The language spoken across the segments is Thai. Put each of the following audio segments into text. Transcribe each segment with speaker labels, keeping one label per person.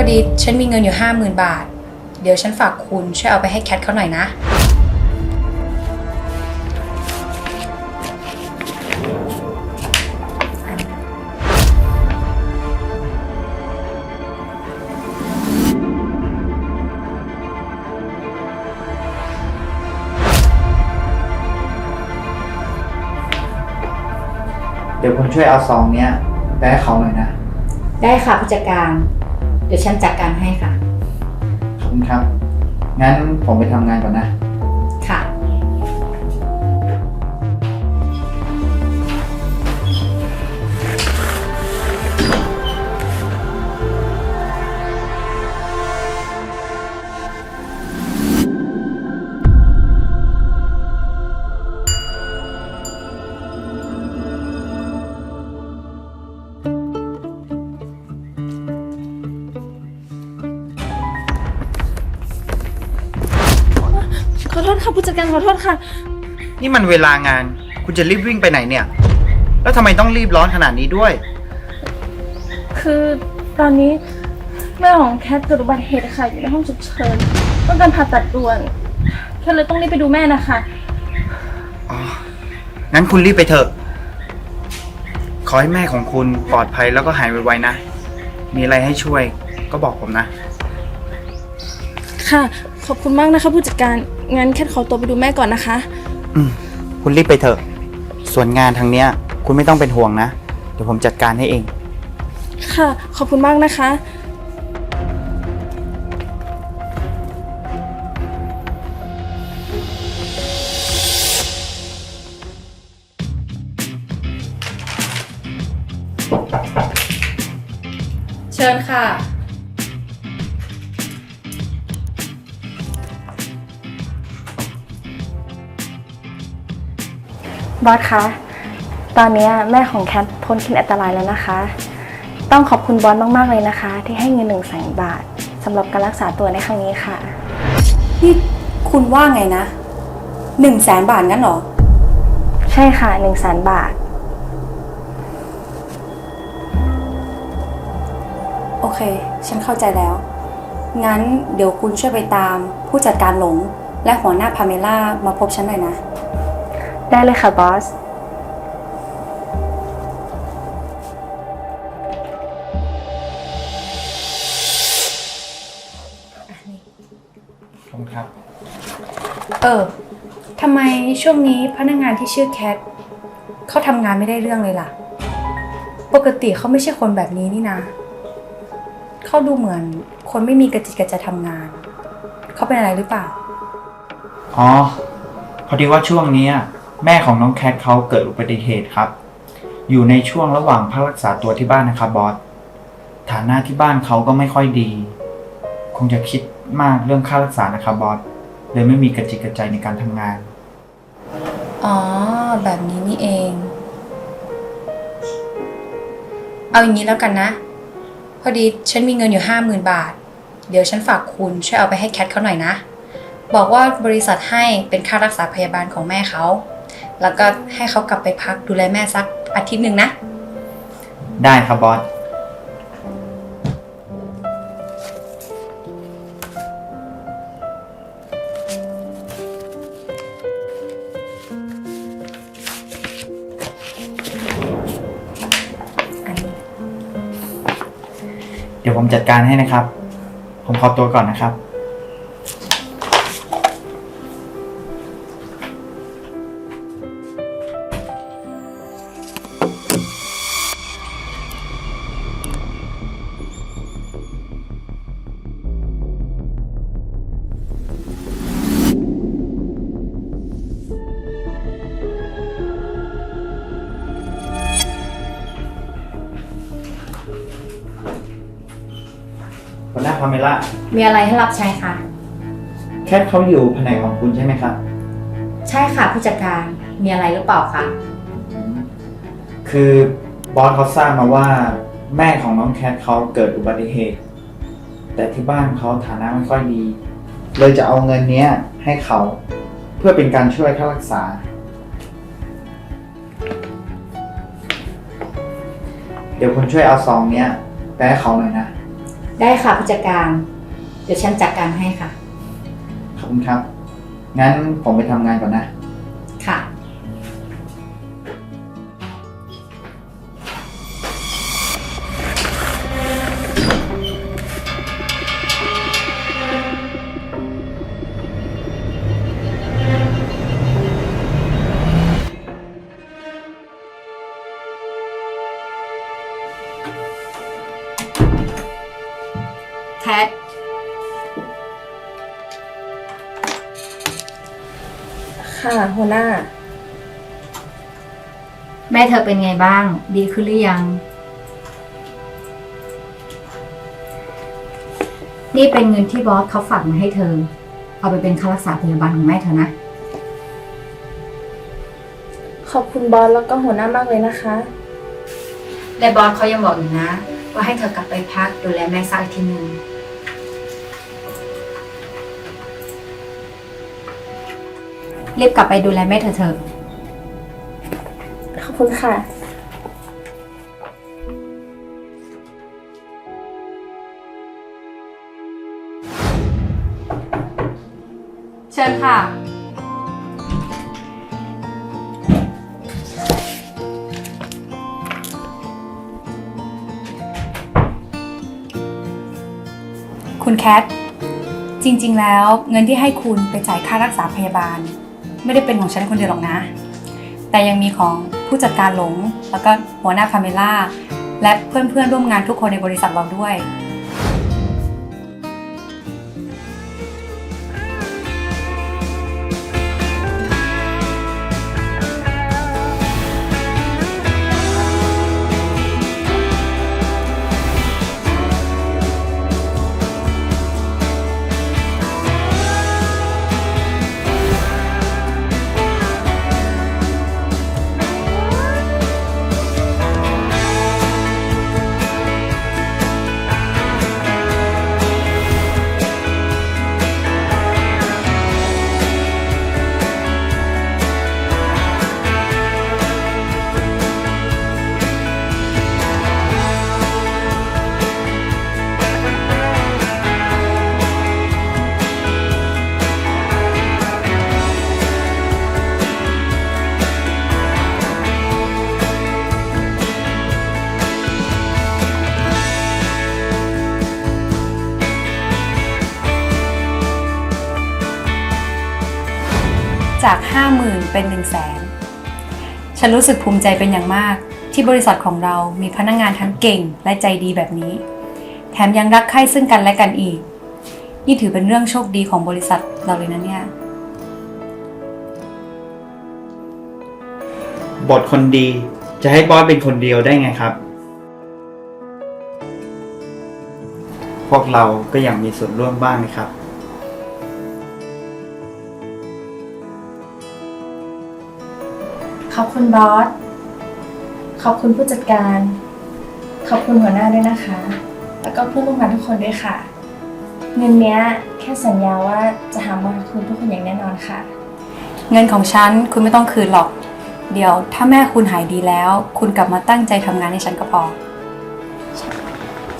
Speaker 1: อดีฉันมีเงินอยู่ห้าหมื่นบาท เดี๋ยวฉันฝากคุณช่วยเอาไปให้แคทเขาหน่อยนะ
Speaker 2: เดี๋ยวคุณช่วยเอาซองเนี้ยไปให้เขาหน่อยนะ
Speaker 1: ได้ค่ะผู้จัดการ เดี๋ยวฉันจัดการให้ค่ะ
Speaker 2: ขอบคุณครับ งั้นผมไปทำงานก่อนนะ
Speaker 1: ค่ะ
Speaker 3: ผู้จัดการขอโทษค่ะ
Speaker 2: นี่มันเวลางาน คุณจะรีบวิ่งไปไหนเนี่ย แล้วทำไมต้องรีบร้อนขนาดนี้ด้วย
Speaker 3: คือตอนนี้แม่ของแคทเกิดอุบัติเหตุค่ะอยู่ในห้องฉุกเฉินต้องการผ่าตัดด่วนแคทเลยต้องรีบไปดูแม่นะคะ
Speaker 2: อ๋อ งั้นคุณรีบไปเถอะ ขอให้แม่ของคุณปลอดภัยแล้วก็หายไวๆนะ มีอะไรให้ช่วยก็บอกผมนะ
Speaker 3: ค่ะ ขอบคุณมากนะคะผู้จัดการ งั้นแคทขอตัวไปดูแม่ก่อนนะคะ
Speaker 2: อืมคุณรีบไปเถอะ ส่วนงานทางเนี้ย คุณไม่ต้องเป็นห่วงนะ เดี๋ยวผมจัดการให้เอง
Speaker 3: ค่ะ ขอบคุณมากนะคะ
Speaker 1: เชิญค่ะ
Speaker 3: บอสคะ ตอนนี้แม่ของแคทพ้นขีดอันตรายแล้วนะคะ ต้องขอบคุณบอสมาก ๆ เลยนะคะ ที่ให้เงินหนึ่งแสนบาทสำหรับการรักษาตัวในครั้งนี้ค่ะ
Speaker 1: นี่คุณว่าไงนะหนึ่งแสนบาทงั้นเหรอ
Speaker 3: ใช่ค่ะหนึ่งแสนบาท
Speaker 1: โอเค ฉันเข้าใจแล้ว งั้นเดี๋ยวคุณช่วยไปตาม ผู้จัดการหลง และหัวหน้าพาเมล่ามาพบฉันหน่อยนะ
Speaker 3: ได้เลยค่ะบอส
Speaker 2: ขอบคุณครับ
Speaker 1: เออ ทำไมช่วงนี้พนักงานที่ชื่อแคทเขาทำงานไม่ได้เรื่องเลยล่ะ ปกติเขาไม่ใช่คนแบบนี้นี่นะ เขาดูเหมือนคนไม่มีกระจิตกระใจทำงาน เขาเป็นอะไรหรือเปล่า
Speaker 2: อ๋อ พอดีว่าช่วงเนี้ย แม่ของน้องแคทเขาเกิดอุบัติเหตุครับ อยู่ในช่วงระหว่างพักรักษาตัวที่บ้านนะครับบอสฐานะที่บ้านเขาก็ไม่ค่อยดี คงจะคิดมากเรื่องค่ารักษานะครับบอสเลยไม่มีกระจิตกระใจในการทำงาน
Speaker 1: อ๋อ แบบนี้นี่เอง เอาอย่างนี้แล้วกันนะ พอดีฉันมีเงินอยู่ห้าหมื่นบาท เดี๋ยวฉันฝากคุณช่วยเอาไปให้แคทเขาหน่อยนะ บอกว่าบริษัทให้เป็นค่ารักษาพยาบาลของแม่เขา แล้วก็ให้เขากลับไปพักดูแลแม่สักอาทิตย์หนึ่งนะ
Speaker 2: ได้ครับบอส
Speaker 1: อันนี้
Speaker 2: เดี๋ยวผมจัดการให้นะครับ ผมขอตัวก่อนนะครับ พาเมล่า
Speaker 1: มีอะไรให้รับใช้คะ
Speaker 2: แคทเขาอยู่แผนกของคุณใช่ไหมครับ
Speaker 1: ใช่ค่ะผู้จัดการมีอะไรหรือเปล่าคะ
Speaker 2: คือบอสเขาทราบมาว่า แม่ของน้องแคทเขาเกิดอุบัติเหตุ แต่ที่บ้านเขาฐานะไม่ค่อยดี เลยจะเอาเงินเนี้ยให้เขาเพื่อเป็นการช่วยค่ารักษา เดี๋ยวคุณช่วยเอาซองเนี้ยไปให้เขาหน่อยนะ
Speaker 1: ได้ค่ะผู้จัดการ เดี๋ยวฉันจัดการให้ค่ะ
Speaker 2: ขอบคุณครับ งั้นผมไปทำงานก่อนนะ
Speaker 1: ค่ะ
Speaker 3: ค่ะหัวหน้า
Speaker 1: แม่เธอเป็นไงบ้าง ดีขึ้นหรือยัง นี่เป็นเงินที่บอสเขาฝากมาให้เธอ เอาไปเป็นค่ารักษาพยาบาลของแม่เธอนะ
Speaker 3: ขอบคุณบอสแล้วก็หัวหน้ามากเลยนะคะ
Speaker 1: และบอสเขายังบอกอีกนะ ว่าให้เธอกลับไปพักดูแลแม่สักทีหนึ่ง รีบกลับไปดูแลแม่เธอเถอะ
Speaker 3: ขอบคุณค่ะ
Speaker 1: เชิญค่ะ คุณแคท จริง ๆ แล้วเงินที่ให้คุณไปจ่ายค่ารักษาพยาบาล ไม่ได้เป็นของฉันคนเดียวหรอกนะ แต่ยังมีของผู้จัดการหลง แล้วก็หัวหน้าพาเมล่า และเพื่อนๆร่วมงานทุกคนในบริษัทเราด้วย จาก 50,000 เป็น 1 0 0 0 0แสนฉันรู้สึกภูมิใจเป็นอย่างมาก ที่บริษัทของเรามีพนักงานทั้งเก่งและใจดีแบบนี้ แถมยังรักใคร่ซึ่งกันและกันอีก นี่ถือเป็นเรื่องโชคดีของบริษัทเราเลยนะเนี่ย
Speaker 2: บทคนดีจะให้บอสเป็นคนเดียวได้ไงครับ พวกเราก็อยากมีส่วนร่วมบ้างนะครับ
Speaker 3: ขอบคุณบอส ขอบคุณผู้จัดการ ขอบคุณหัวหน้าด้วยนะคะ แล้วก็เพื่อนร่วมงานทุกคนด้วยค่ะ เงินเนี้ยแค่สัญญาว่าจะหามาคืนทุกคนอย่างแน่นอนค่ะ
Speaker 1: เงินของฉันคุณไม่ต้องคืนหรอก เดี๋ยวถ้าแม่คุณหายดีแล้ว คุณกลับมาตั้งใจทำงานให้ฉันก็พอ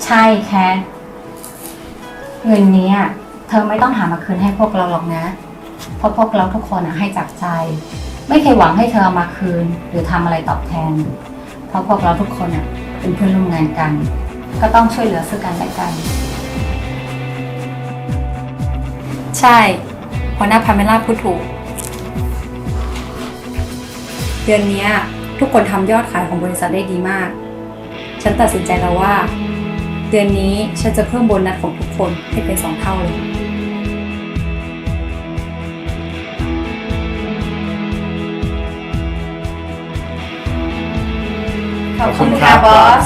Speaker 1: ใช่แค่เงินนี้อะเธอไม่ต้องหามาคืนให้พวกเราหรอกนะ เพราะพวกเราทุกคนอะให้จากใจ ไม่เคยหวังให้เธอเอามาคืน หรือทำอะไรตอบแทน เพราะพวกเราทุกคนอะเป็นเพื่อนร่วมงานกัน ก็ต้องช่วยเหลือซึ่งกันและกัน ใช่หัวหน้าพาเมล่าพูดถูก เดือนเนี้ยทุกคนทำยอดขายของบริษัทได้ดีมาก ฉันตัดสินใจแล้วว่า เดือนนี้ฉันจะเพิ่มโบนัสของทุกคนให้เป็นสองเท่าเลย
Speaker 2: ขอบคุณครับบอส